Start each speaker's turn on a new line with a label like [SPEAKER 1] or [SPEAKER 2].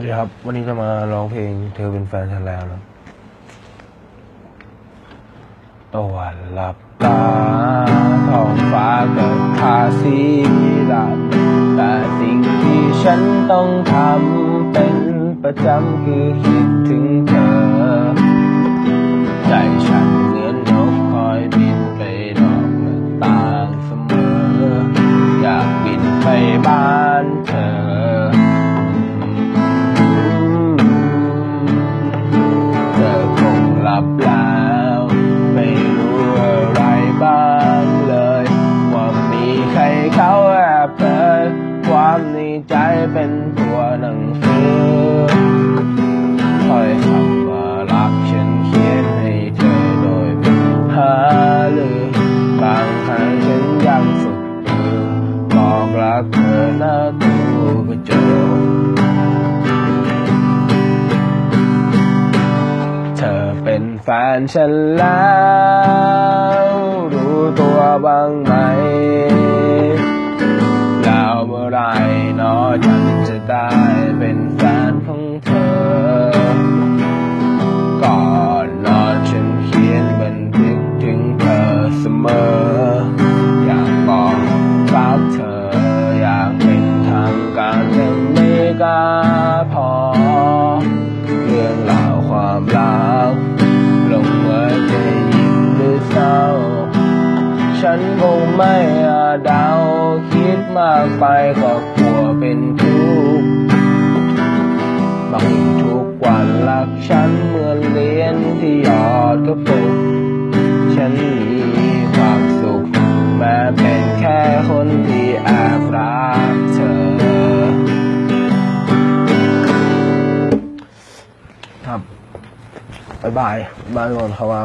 [SPEAKER 1] วัสดีครับ วันนี้จะมาร้องเพลง เธอเป็นแฟนฉันแล้วนะตะวันหลับตาท้องฟ้าเกิดทาสีดำแต่สิ่งที่ฉันต้องทำเป็นประจำคือคิดถึงเธอ ใจฉันากเธอหน้าตู้กระจกเธอเป็นแฟนฉันแล้ว ไม่กล้าพอ เรื่องราวความรักลงเอยจะยิ้มหรือเศร้า ฉันคงไม่อาจเดาคิดมากไปก็กลัวเป็นทุกข์บางทุกวันรักฉันเหมือนเรียนที่หยอดกระปุก ครับบายบายบายก่อนเขาว่